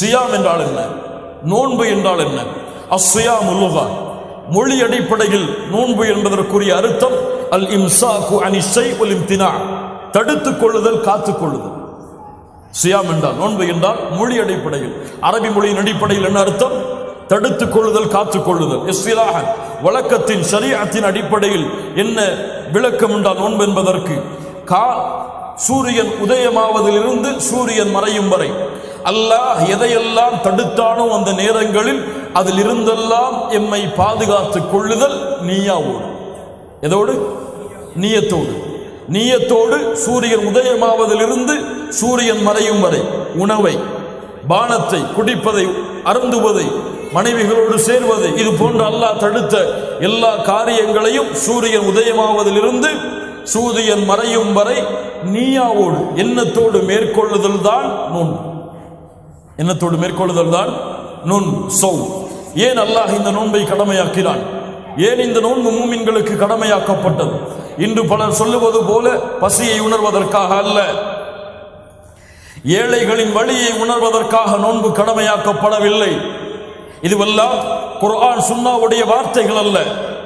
Siam என்றால் என்ன? நோன்பு என்றால் என்ன? அஸ்ஸியாம் முல்லுகா மொழி அடிப்படையில் நோன்பு என்பதற்குரிய அர்த்தம் அல் இம்சாக்கு அனிஷை உல் இம்தினா தடுத்துக் கொள்ளுதல் காத்துக் கொள்ளுதல். சியாம் என்றால் நோன்பு என்றால் மொழி அடிப்படையில். அரபி மொழியின் அடிப்படையில் என்ன அர்த்தம்? தடுத்துக் கொள்ளுதல் காத்துக் கொள்ளுதல். இஸ்திலாக வழக்கத்தின் சரியாத்தின் அடிப்படையில் என்ன விளக்கம் என்றால் நோன்பு என்பதற்கு கா சூரியன் உதயமாவதிலிருந்து சூரியன் மறையும் வரை. அல்லாஹ் எதையெல்லாம் தடுத்தானோ அந்த நேரங்களில் அதில் இருந்தெல்லாம் எம்மை பாதுகாத்துக் கொள்ளுதல் நீயாவோடு. எதோடு? நீயத்தோடு. நீயத்தோடு சூரியன் உதயமாவதிலிருந்து சூரியன் மறையும் வரை உணவை பானத்தை குடிப்பதை அருந்துவதை மனைவிகளோடு சேர்வது இது போன்ற அல்லாஹ் தடுத்த எல்லா காரியங்களையும் சூரியன் உதயமாவதிலிருந்து சூரியன் மறையும் வரை நீயாவோடு எண்ணத்தோடு மேற்கொள்ளுதல் தான் நோன்பு. எண்ணத்தோடு மேற்கொள்ளுதல் தான் நோன்பு சோ ஏன் அல்லாஹ் இந்த நோன்பை கடமையாக்கிறான் ஏன் இந்த நோன்பு மூமின்களுக்கு கடமையாக்கப்பட்டது? இன்று பலர் சொல்லுவது போல பசியை உணர்வதற்காக அல்ல. ஏழைகளின் வழியை உணர்வதற்காக நோன்பு கடமையாக்கப்படவில்லை. இதுவெல்லாம் குர்ஆன் சுன்னாவுடைய வார்த்தைகள் அல்ல.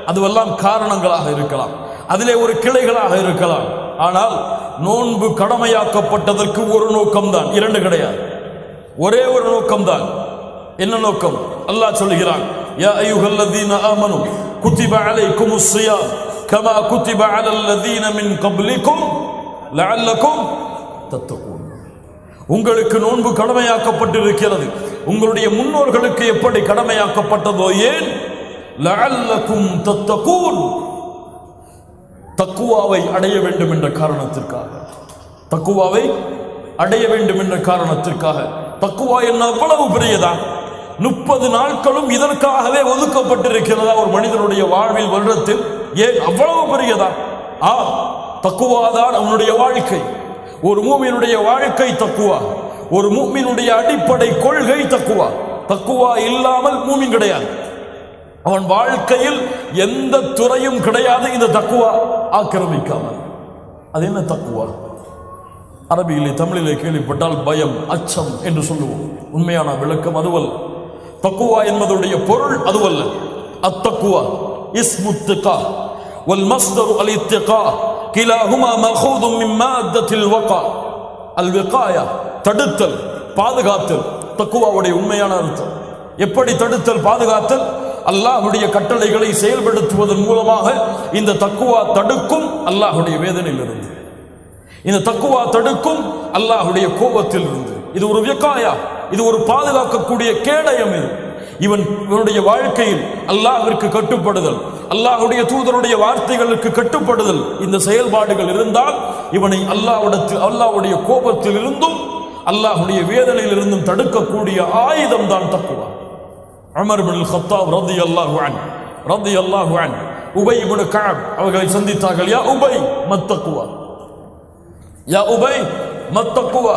அதுவெல்லாம் காரணங்களாக இருக்கலாம். அதிலே ஒரு கிளைகளாக இருக்கலாம். ஆனால் நோன்பு கடமையாக்கப்பட்டதற்கு ஒரு நோக்கம்தான். இரண்டு கிடையாது. ஒரே ஒரு நோக்கம்தான். என்ன நோக்கம்? அல்லாஹ் சொல்லுகிறான் யா அய்யுஹல்லதீன ஆமனு குத்திப அலை ஸியாம் கமா குத்திப அலல்லதீன மின் கப்லிக்கும் லஅல்லக்கும் தத்தகூன். உங்களுக்கு நோன்பு கடமையாக்கப்பட்டிருக்கிறது. உங்களுடைய முன்னோர்களுக்கு எப்படி கடமையாக்கப்பட்டதோ ஏன்? லஅல்லக்கும் தத்தகூன். தக்குவாவை அடைய வேண்டும் என்ற காரணத்திற்காக. தக்குவாவை அடைய வேண்டும் என்ற காரணத்திற்காக. தக்குவா என்ன அவ்வளவு பெரியதா? முப்பது நாட்களும் இதற்காகவே ஒதுக்கப்பட்டிருக்கிறதா ஒரு மனிதனுடைய வாழ்வில் வருடத்தில்? ஏன் அவ்வளவு பெரியதா? ஆ தக்குவாதான் அவனுடைய வாழ்க்கை. ஒரு மூமியினுடைய வாழ்க்கை தக்குவா. ஒரு மூமியினுடைய அடிப்படை கொள்கை தக்குவா. தக்குவா இல்லாமல் மூமின் கிடையாது. அவன் வாழ்க்கையில் எந்த துறையும் கிடையாது இந்த தக்குவா ஆக்கிரமிக்காமல். அது என்ன தக்குவா? அரபியிலே தமிழிலே கேள்விப்பட்டால் பயம் அச்சம் என்று சொல்லுவோம். உண்மையான விளக்கம் அதுவல்ல. தக்குவா என்பதுடைய பொருள் அதுவல்ல. அத்தக்குவா இஸ்முத்துகா வல் மஸ்தரு அல் இத்திகா கிலாஹுமா மஹூதும் மின் மாத்தத்தில் வகா. அல் தடுத்தல் பாதுகாத்தல். தக்குவாவுடைய உண்மையான அர்த்தம். எப்படி தடுத்தல் பாதுகாத்தல்? அல்லாஹுடைய கட்டளைகளை செயல்படுத்துவதன் மூலமாக இந்த தக்குவா தடுக்கும் அல்லாஹ்வுடைய வேதனையிலிருந்து. இந்த தக்குவா தடுக்கும் அல்லாஹுடைய கோபத்தில் இருந்து இது ஒரு வியக்காயா இது ஒரு பாதுகாக்கக்கூடிய கேடயம் இது. இவன் இவனுடைய வாழ்க்கையில் அல்லாஹிற்கு கட்டுப்படுதல் அல்லாஹுடைய தூதருடைய வார்த்தைகளுக்கு கட்டுப்படுதல் இந்த செயல்பாடுகள் இருந்தால் இவனை அல்லாவிடத்தில் அல்லாஹுடைய கோபத்தில் இருந்தும் அல்லாஹுடைய வேதனையில் இருந்தும் தடுக்கக்கூடிய ஆயுதம் தான் தக்குவா. அமர் பின் ஹத்தாப் ரதி அல்லாஹுவன் ரதி அல்லாஹுவன் உபை இவனு கஅப் அவர்களை சந்தித்தார்கள் யா உபை மத்தக்குவா யா உபை மத்தக்குவா?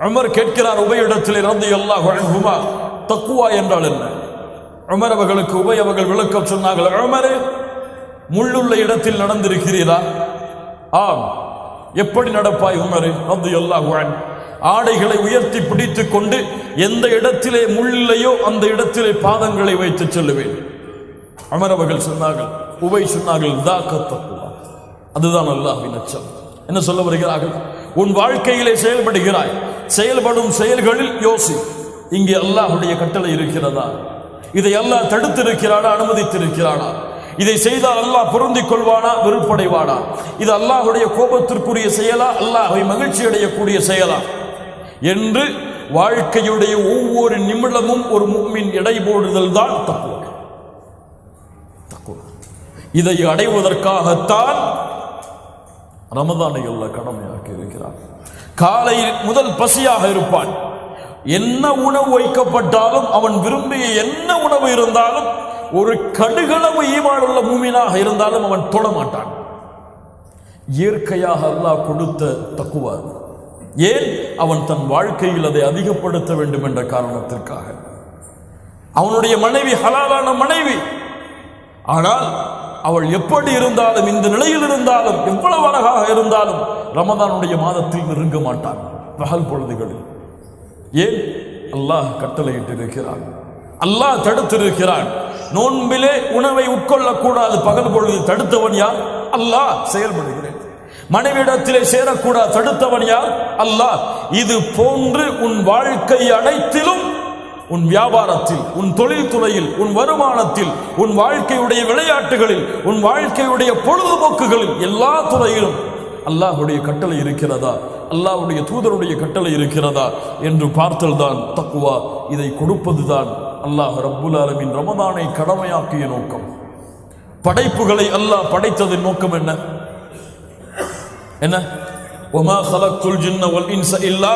உமர் கேட்கிறார் உபையிடத்திலே இருந்து எல்லா குழம்புமா தக்குவா என்றால் என்ன? உமர் அவர்களுக்கு உபை அவர்கள் விளக்கம் சொன்னார்கள் உமரே முள்ளுள்ள இடத்தில் நடந்திருக்கிறீரா? ஆம். எப்படி நடப்பாய் உமரே? அந்த எல்லா குழன் ஆடைகளை உயர்த்தி பிடித்து கொண்டு எந்த இடத்திலே முள்ளில்லையோ அந்த இடத்திலே பாதங்களை வைத்து செல்லுவேன். அமரவர்கள் சொன்னார்கள் உபை சொன்னார்கள் தாக்க தக்குவா. அதுதான் அல்லாஹ் அச்சம். என்ன சொல்ல வருகிறார்கள்? உன் வாழ்க்கையிலே செயல்படுகிறாய். செயல்படும் செயல்களில் யோசி. இங்கே அல்லாஹுடைய கட்டளை இருக்கிறதா? இதை அல்லாஹ் தடுத்திருக்கிறானா அனுமதித்திருக்கிறானா? இதை செய்தால் அல்லாஹ் பொருந்திக் கொள்வானா வெறுப்படைவானா? இது அல்லாஹுடைய கோபத்திற்குரிய செயலா அல்லாஹை மகிழ்ச்சி அடையக்கூடிய செயலா? என்று வாழ்க்கையுடைய ஒவ்வொரு நிமிடமும் ஒரு முக்மின் இடைபோடுதல் தான் தக்குவா. இதை அடைவதற்காகத்தான் ரமதானை அல்ல கடமையாக்கி இருக்கிறார் காலையில் முதல் பசியாக இருப்பான். என்ன உணவு வைக்கப்பட்டாலும் அவன் விரும்பிய என்ன உணவு இருந்தாலும் ஒரு கடுகளவு ஈமானுள்ள மூமினாக இருந்தாலும் அவன் தொட மாட்டான் இயற்கையாக அல்லாஹ் கொடுத்த தக்குவா ஏன்? அவன் தன் வாழ்க்கையில் அதை அதிகப்படுத்த வேண்டும் என்ற காரணத்திற்காக. அவனுடைய மனைவி ஹலாலான மனைவி. ஆனால் அவள் எப்படி இருந்தாலும் இந்த நிலையில் இருந்தாலும் எவ்வளவு அழகாக இருந்தாலும் ரமதானுடைய மாதத்தில் நெருங்க மாட்டான். பகல் பொழுதுகளில். ஏன்? அல்லாஹ் கட்டளையிட்டிருக்கிறான். அல்லாஹ் தடுத்திருக்கிறான். நோன்பிலே உணவை உட்கொள்ளக்கூடாது பகல் பொழுது தடுத்தவன் யார்? அல்லாஹ் செயல்படுகிறேன். மனைவிடத்திலே சேரக்கூடாது தடுத்தவன் யார்? அல்லாஹ். இது போன்று உன் வாழ்க்கை அனைத்திலும் உன் வியாபாரத்தில் உன் தொழில்துறையில் உன் வருமானத்தில் உன் வாழ்க்கையுடைய விளையாட்டுகளில் உன் வாழ்க்கையுடைய பொழுதுபோக்குகளில் எல்லா துறையிலும் அல்லாஹ்வுடைய கட்டளை இருக்கிறதா? அல்லாஹுடைய தூதருடைய கட்டளை இருக்கிறதா? என்று பார்த்தல்தான் தக்குவா இதை கொடுப்பதுதான் அல்லாஹ் ரப்புல் ஆலமின் ரமதானை கடமையாக்கிய நோக்கம். படைப்புகளை அல்லாஹ் படைத்ததின் நோக்கம் என்ன? என்ன? ஒமா ஹலத்துல் ஜின்ன வல் இன்ச இல்லா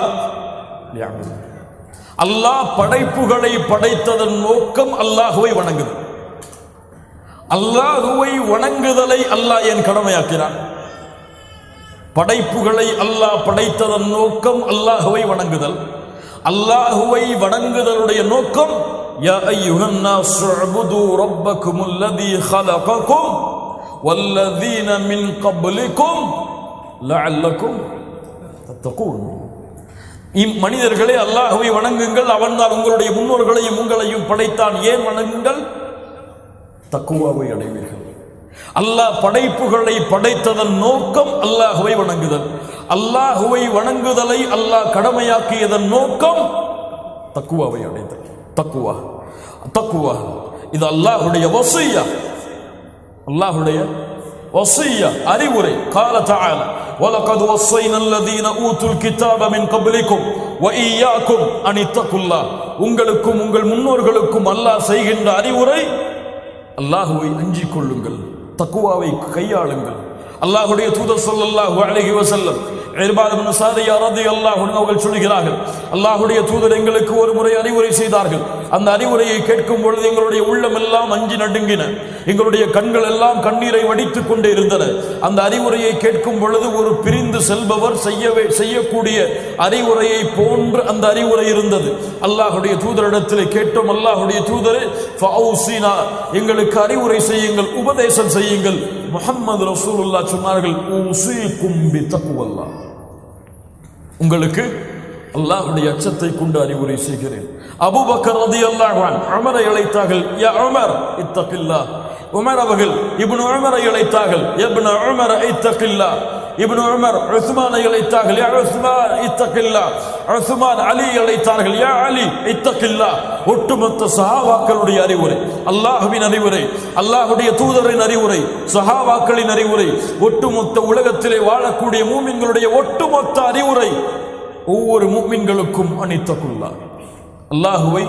அல்லாஹ் படைப்புகளை படைத்ததன் நோக்கம் அல்லாஹுவை வணங்குது அல்லாஹுவை வணங்குதலை அல்லாஹ் என் கடமையாக்கிறான் படைப்புகளை அல்லாஹ் படைத்ததன் நோக்கம் அல்லாஹுவை வணங்குதல் அல்லாஹுவை வணங்குதலுடைய நோக்கம் யா அய்யுஹன் நாஸ் உஅ்புது ரப்பக்கும் அல்லதி خلقكم والذين من قبلكم لعلكم تتقون இம்மனிதர்களே அல்லாஹுவை வணங்குங்கள். அவன்தான் உங்களுடைய முன்னோர்களையும் உங்களையும் படைத்தான். ஏன் வணங்குங்கள்? தக்குவாவை அடைவீர்கள். அல்லாஹ் படைப்புகளை படைத்ததன் நோக்கம் அல்லாஹுவை வணங்குதல். அல்லாஹுவை வணங்குதலை அல்லாஹ் கடமையாக்கியதன் நோக்கம் தக்குவாவை அடைதல். தக்குவா. தக்குவா. இது அல்லாஹுடைய வசையா. அல்லாஹுடைய வசையா. அறிவுரை. கால ولقد وصينا الذين اوتوا الكتاب من قبلكم واياكم ان اتقوا الله உங்களுக்கும் உங்கள் முன்னோர்களுக்கும் அல்லாஹ் செய்கின்ற அறிவுரை அல்லாஹுவை அஞ்சிக் கொள்ளுங்கள் தக்குவாவை கையாளுங்கள் அல்லாஹுடைய தூதர் ஸல்லல்லாஹு அலைஹி வஸல்லம் இர்பாத் இப்னு சாதியா ரலியல்லாஹு அவர்கள் சொல்கிறார்கள் அல்லாஹுடைய தூதர் எங்களுக்கு ஒரு முறை அறிவுரை செய்தார்கள். அந்த அறிவுரையை கேட்கும் பொழுது எங்களுடைய உள்ளம் எல்லாம் அஞ்சி நடுங்கின. எங்களுடைய கண்கள் எல்லாம் கண்ணீரை வடித்துக் கொண்டே இருந்தன. அந்த அறிவுரையை கேட்கும் பொழுது ஒரு பிரிந்து செல்பவர் செய்யவே செய்யக்கூடிய அறிவுரையை போன்று அந்த அறிவுரை இருந்தது. அல்லாஹுடைய தூதரிடத்தில் கேட்டோம் அல்லாஹுடைய தூதரே எங்களுக்கு அறிவுரை செய்யுங்கள் உபதேசம் செய்யுங்கள். முகம்மது ரசூலுல்லா சொன்னார்கள் உங்களுக்கு அல்லாஹுடைய அச்சத்தை கொண்டு அறிவுரை செய்கிறேன். அபுபக்கர் ரதி அல்லாஹான் அமரை அழைத்தார்கள் யா உமர் இத்தகில்லாஹ். உமர் அவர்கள் இப்னு உமரை அழைத்தார்கள் இப்னு உமர் இத்தகில்லாஹ். இப்னு உமர் உஸ்மானை அழைத்தார்கள் யா உஸ்மான் இத்தகில்லாஹ் உஸ்மான் அலி அழைத்தார்கள் யா அலி இத்தகில்லாஹ் ஒட்டுமொத்த சஹாவாக்களுடைய அறிவுரை அல்லாஹுவின் அறிவுரை அல்லாஹுடைய தூதரின் அறிவுரை சஹாவாக்களின் அறிவுரை ஒட்டுமொத்த உலகத்திலே வாழக்கூடிய மூமின்களுடைய ஒட்டுமொத்த அறிவுரை ஒவ்வொரு மூமின்களுக்கும் அணித்தக்குள்ளா அல்லாஹுவை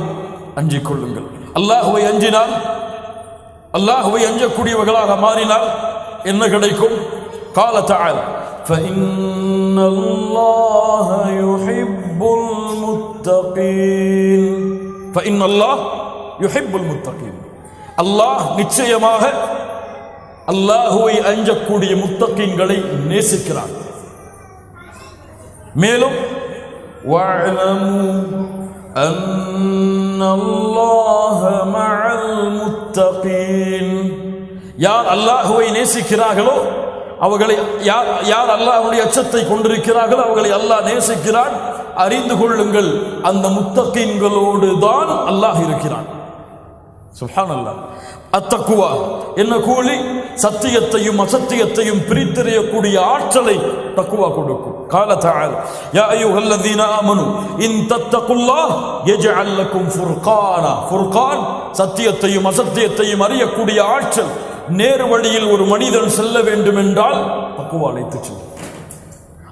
அஞ்சிக் கொள்ளுங்கள் அல்லாஹுவை அஞ்சினால் அல்லாஹுவை அஞ்சக்கூடியவர்களாக மாறினால் என்ன கிடைக்கும்? கால تعالى فإن الله يحب المتقين فإن الله يحب المتقين அல்லாஹ் நிச்சயமாக அல்லாஹுவை அஞ்சக்கூடிய முத்தகீன்களை நேசிக்கிறான் மேலும் واعلموا أن الله مع المتقين யார் அல்லாஹுவை நேசிக்கிறார்களோ அவர்களை யார் யார் அல்லாஹ்வுடைய அச்சத்தை கொண்டிருக்கிறார்களோ அவர்களை அல்லாஹ் நேசிக்கிறான் அறிந்து கொள்ளுங்கள் அந்த முத்தகீன்களோடு தான் அல்லாஹ் இருக்கிறான் சுப்ஹான் அல்லாஹ் அத்தக்குவா என்ன கூலி சத்தியத்தையும் அசத்தியத்தையும் பிரித்தறியக்கூடிய ஆற்றலை தக்குவா கொடுக்கும் கால تعالى يا ايها الذين امنوا ان تتقوا الله يجعل لكم فرقانا فرقان சத்தியத்தையும் அசத்தியத்தையும் அறியக்கூடிய ஆற்றல் நேர் வழியில் ஒரு மனிதன் செல்ல வேண்டும் என்றால் பக்குவா அழைத்து செல்லும்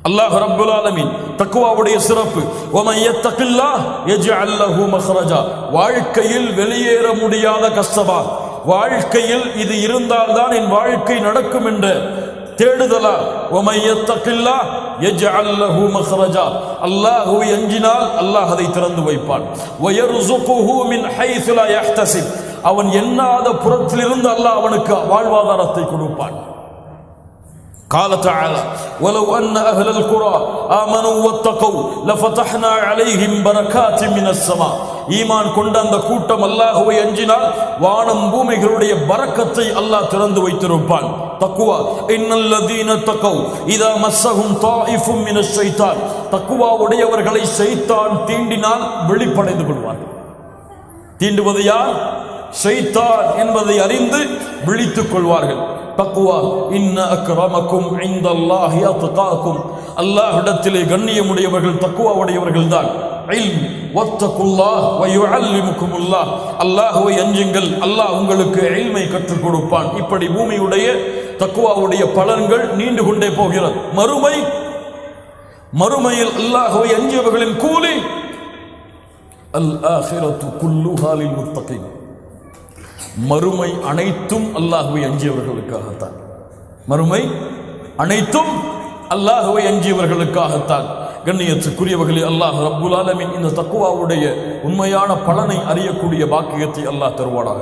அல்லாஹ் ரப்புல் ஆலமீன் தக்குவாவுடைய சிறப்பு. வமன் யத்தகில்லாஹ் யஜ்அல் லஹு மக்ரஜா வாழ்க்கையில் வெளியேற முடியாத கஷ்டமா? வாழ்க்கையில் இது இருந்தால்தான் என் வாழ்க்கை நடக்கும் என்ற தேடுதலா? வமன் யத்தகில்லாஹ் யஜ்அல் லஹு மக்ரஜா அல்லாஹ்வை அஞ்சினால் அல்லாஹ் அதை திறந்து வைப்பான். வயர்சுகுஹு மின் ஹைஸு லா யஹ்தசிப். அவன் எண்ணாத புறத்திலிருந்து அல்லாஹ் அவனுக்கு வாழ்வாதாரத்தை கொடுப்பான் قال تعالى ولو أن أهل القرى آمنوا واتقوا لفتحنا عليهم بركات من السماء ஈமான் கொண்ட அந்த கூட்டம் அல்லாஹுவை அஞ்சினால் வானம் பூமிகளுடைய பரக்கத்தை அல்லாஹ் திறந்து வைத்திருப்பான் தக்குவா இன்னல்லதீன தக்கவ் இதா மஸ்ஸஹும் தாயிஃபும் மினஷ் ஷைத்தான் தக்குவா உடையவர்களை ஷைத்தான் தீண்டினால் வெளிப்படைந்து கொள்வார்கள் தீண்டுவது யார் ஷைத்தான் என்பதை அறிந்து விழித்துக் கொள்வார்கள். தக்குவா இன்ன அக்ரமக்கும் இந்தல்லாஹி அத்காக்கும். அல்லாஹ்விடத்திலே கண்ணியமுடையவர்கள் தக்குவாவுடையவர்கள் தான் இல்ம் வத்தகுல்லாஹ் வ யுஅல்லிமுக்குமுல்லாஹ் அல்லாஹ்வை அஞ்சுங்கள் அல்லாஹ் உங்களுக்கு இல்மை கற்றுக் கொடுப்பான். இப்படி பூமியுடைய தக்குவாவுடைய பலன்கள் நீண்டு கொண்டே போகிறது. மறுமை மறுமையில் அல்லாஹுவை அஞ்சியவர்களின் கூலி அல் ஆஹிரத்து குல்லு ஹாலில் முத்தகின். மறுமை அனைத்தும் அல்லாஹுவை அஞ்சியவர்களுக்காகத்தான். மறுமை அனைத்தும் அல்லாஹுவை அஞ்சியவர்களுக்காகத்தான். கண்ணியத்துக்குரியவர்களே அல்லாஹ் ரப்புல் ஆலமின் இந்த தக்குவாவுடைய உண்மையான பலனை அறியக்கூடிய பாக்கியத்தை அல்லாஹ் தருவானாக.